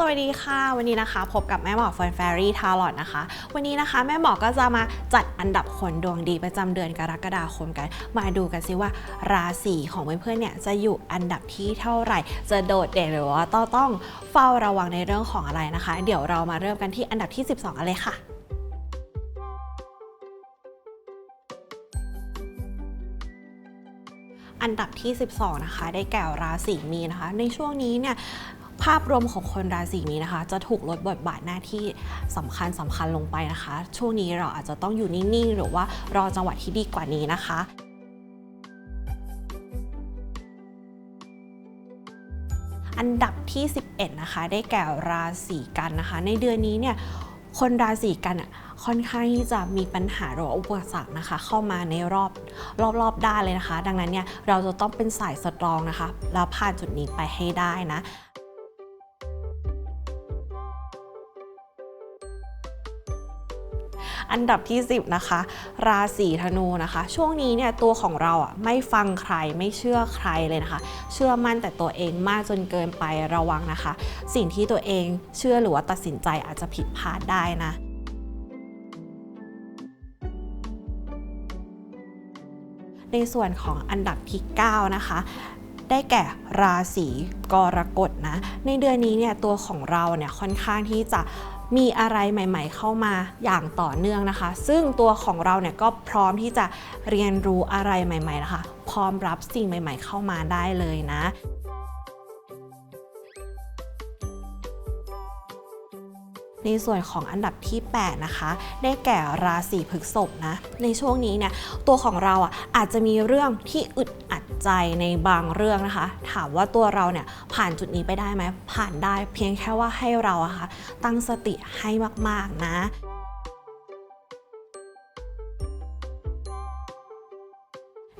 สวัสดีค่ะ วันนี้นะคะ พบกับแม่หมอเฟิร์นแฟรี่ทาร์ลอตนะคะ วันนี้นะคะ แม่หมอก็จะมาจัดอันดับคนดวงดีประจำเดือนกรกฎาคมกัน มาดูกันซิว่าราศีของเพื่อนๆเนี่ยจะอยู่อันดับที่เท่าไหร่ จะโดดเด่นหรือว่าต้องต้องเฝ้าระวังในเรื่องของอะไรนะคะ เดี๋ยวเรามาเริ่มกันที่อันดับที่ 12กันเลยค่ะอันดับที่ 12 นะคะ ได้แก่ราศีมีนะคะ ในช่วงนี้เนี่ย ภาพรวมของคนราศีมีนนะคะ จะถูกลดบทบาทหน้าที่สำคัญสำคัญลงไปนะคะ ช่วงนี้เราอาจจะต้องอยู่นิ่งๆ หรือว่ารอจังหวะที่ดีกว่านี้นะคะอันดับที่ 11 นะคะ ได้แก่ราศีกันนะคะ ในเดือนนี้เนี่ย คนราศีกันอะค่อนข้างที่จะมีปัญหาหรือว่าอุปสรรคนะคะ เข้ามาในรอบรอบรอบด้านเลยนะคะ ดังนั้นเนี่ย เราจะต้องเป็นสายสตรองนะคะ แล้วผ่านจุดนี้ไปให้ได้นะ อันดับที่ 10 นะคะ ราศีธนูนะคะ ช่วงนี้เนี่ยตัวของเราอะไม่ฟังใครไม่เชื่อใครเลยนะคะ เชื่อมั่นแต่ตัวเองมากจนเกินไประวังนะคะ สิ่งที่ตัวเองเชื่อหรือว่าตัดสินใจอาจจะผิดพลาดได้นะในส่วนของอันดับที่ 9 นะคะ ได้แก่ราศีกรกฎนะ ในเดือนนี้เนี่ยตัวของเราเนี่ยค่อนข้างที่จะ มีอะไรใหม่ ๆ เข้ามาอย่างต่อเนื่องนะคะ ซึ่งตัวของเราเนี่ยก็พร้อมที่จะเรียนรู้อะไรใหม่ๆนะคะพร้อมรับสิ่งใหม่ ๆ เข้ามาได้เลยนะในส่วนของอันดับที่8นะคะได้แก่ราศีพฤษภนะในช่วงนี้เนี่ยตัวของเราอะอาจจะมีเรื่องที่อึดอัด ใจในบางเรื่องนะคะ ถามว่าตัวเราเนี่ยผ่านจุดนี้ไปได้ไหมผ่านได้เพียงแค่ว่าให้เราอะค่ะตั้งสติให้มากๆนะ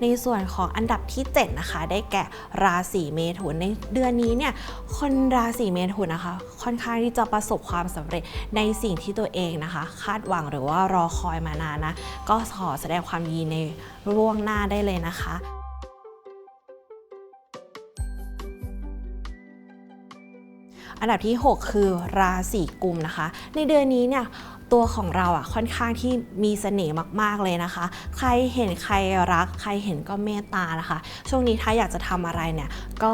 ในส่วนของอันดับที่ 7 นะคะ ได้แก่ราศีเมถุนในเดือนนี้เนี่ยคนราศีเมถุนนะคะ ค่อนข้างที่จะประสบความสำเร็จในสิ่งที่ตัวเองนะคะ คาดหวังหรือว่ารอคอยมานานนะ ก็ขอแสดงความยินดีในร่วงหน้าได้เลยนะคะ อันดับที่ 6 คือราศีกุมนะคะ ในเดือนนี้เนี่ยตัวของเราอะค่อนข้างที่มีเสน่ห์มาก ๆ เลยนะคะ ใครเห็นใครรัก ใครเห็นก็เมตตานะคะ ช่วงนี้ถ้าอยากจะทำอะไรเนี่ยก็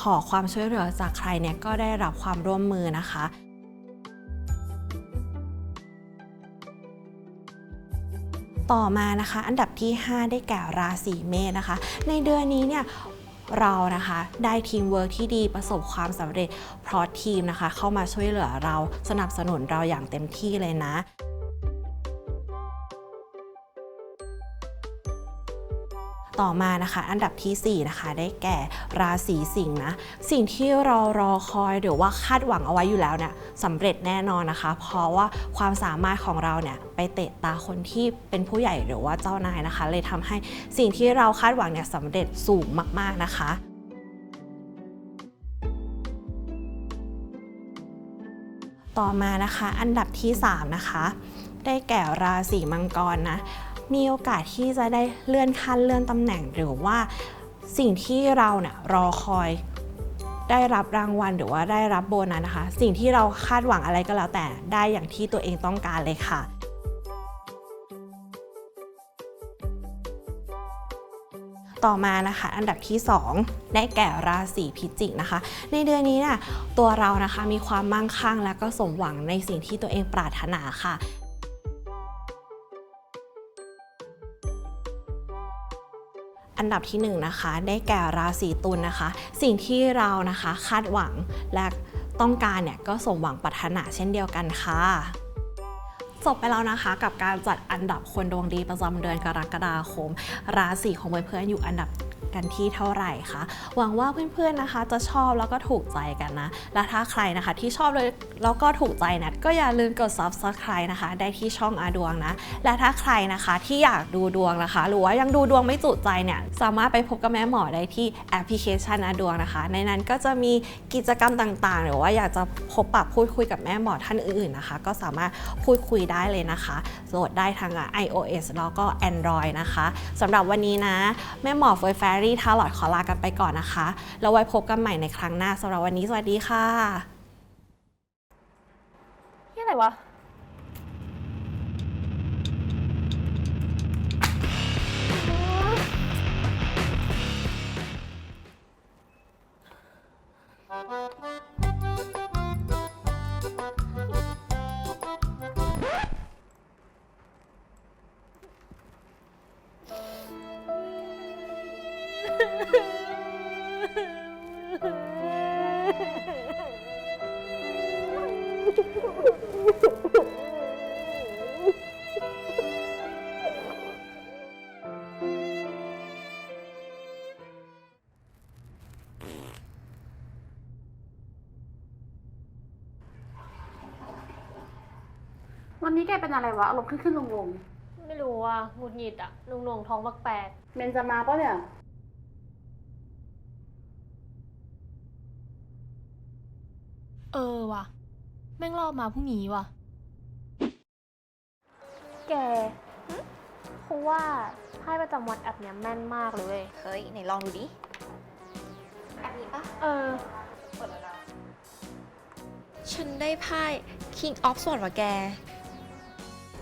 ขอความช่วยเหลือจากใครเนี่ยก็ได้รับความร่วมมือนะคะต่อมานะคะ อันดับที่ 5 ได้แก่ราศีเมษนะคะ ในเดือนนี้เนี่ย เรานะคะได้ทีมเวิร์กที่ดีประสบความสำเร็จเพราะทีมนะคะ เข้ามาช่วยเหลือเราสนับสนุนเราอย่างเต็มที่เลยนะ ต่อมานะคะ อันดับทีสี่ 4 นะคะ ได้แก่ราศีสิงห์นะ สิ่งที่เรารอคอยหรือว่าคาดหวังเอาไว้อยู่แล้วเนี่ยสำเร็จแน่นอนนะคะ เพราะว่าความสามารถของเราเนี่ยไปเตะตาคนที่เป็นผู้ใหญ่หรือว่าเจ้านายนะคะ เลยทำให้สิ่งที่เราคาดหวังเนี่ยสำเร็จสูงมาก ๆนะคะต่อมานะคะ อันดับที่ 3 นะคะ ได้แก่ราศีมังกรนะ มีโอกาสที่จะได้เลื่อนขั้นเลื่อนตำแหน่งหรือว่าสิ่งที่เราเนี่ยรอคอยได้รับรางวัลหรือว่าได้รับโบนัสนะคะ สิ่งที่เราคาดหวังอะไรก็แล้วแต่ได้อย่างที่ตัวเองต้องการเลยค่ะต่อมานะคะ อันดับที่ 2 ได้แก่ราศีพิจิกนะคะ ในเดือนนี้เนี่ยตัวเรานะคะมีความมั่งคั่งและก็สมหวังในสิ่งที่ตัวเองปรารถนาค่ะ อันดับที่1นงนะคะได้แก่ราศีตุลนะคะ สิ่งที่เรานะคะคาดหวังและต้องการเนี่ยก็สมหวังปรารถนาเช่นเดียวกันค่ะจบไปแล้วนะคะกับการจัดอันดับคนดวงดีประจำเดือนกรกฎาคม ราศีของเพื่อนๆอยู่อันดับ กันที่เท่าไหร่คะหวังว่าเพื่อนๆนะคะ จะชอบแล้วก็ถูกใจกันนะ และถ้าใครนะคะที่ชอบเลยแล้วก็ถูกใจนะก็อย่าลืมกด subscribe นะคะ ได้ที่ช่องอาดวงนะ และถ้าใครนะคะที่อยากดูดวงนะคะ หรือว่ายังดูดวงไม่จุใจเนี่ยสามารถไปพบกับแม่หมอได้ที่แอปพลิเคชันอาดวงนะคะ ในนั้นก็จะมีกิจกรรมต่างๆ หรือว่าอยากจะพบปะพูดคุยกับแม่หมอท่านอื่นๆนะคะ ก็สามารถพูดคุยได้เลยนะคะโหลดได้ทาง iOS แล้วก็ Android นะคะสำหรับวันนี้นะ แม่หมอเฟยแฟรี่ทาลอดขอลากันไปก่อนนะคะ แล้วไว้พบกันใหม่ในครั้งหน้าสำหรับวันนี้สวัสดีค่ะ นี่อะไรวะ วันนี้แกเป็นอะไรวะอารมณ์ขึ้นขึ้นลงลงไม่รู้ว่าหงุดหงิดอะหนุ่งหน่วงๆท้องบักแปลกเมนจะมาปะเนี่ย เออว่ะ แม่งรอบมาพรุ่งนี้ว่ะ แกคงว่าไพ่ประจำวันแอปเนี้ยแม่นมากเลยเว้ยเฮ้ยไหนลองดูดิแอปนี้ปะเออ ฉันได้ไพ่ King of Swords ว่ะแก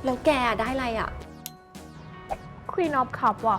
แล้วแกได้อะไรอะ Queen of Cup ว่ะ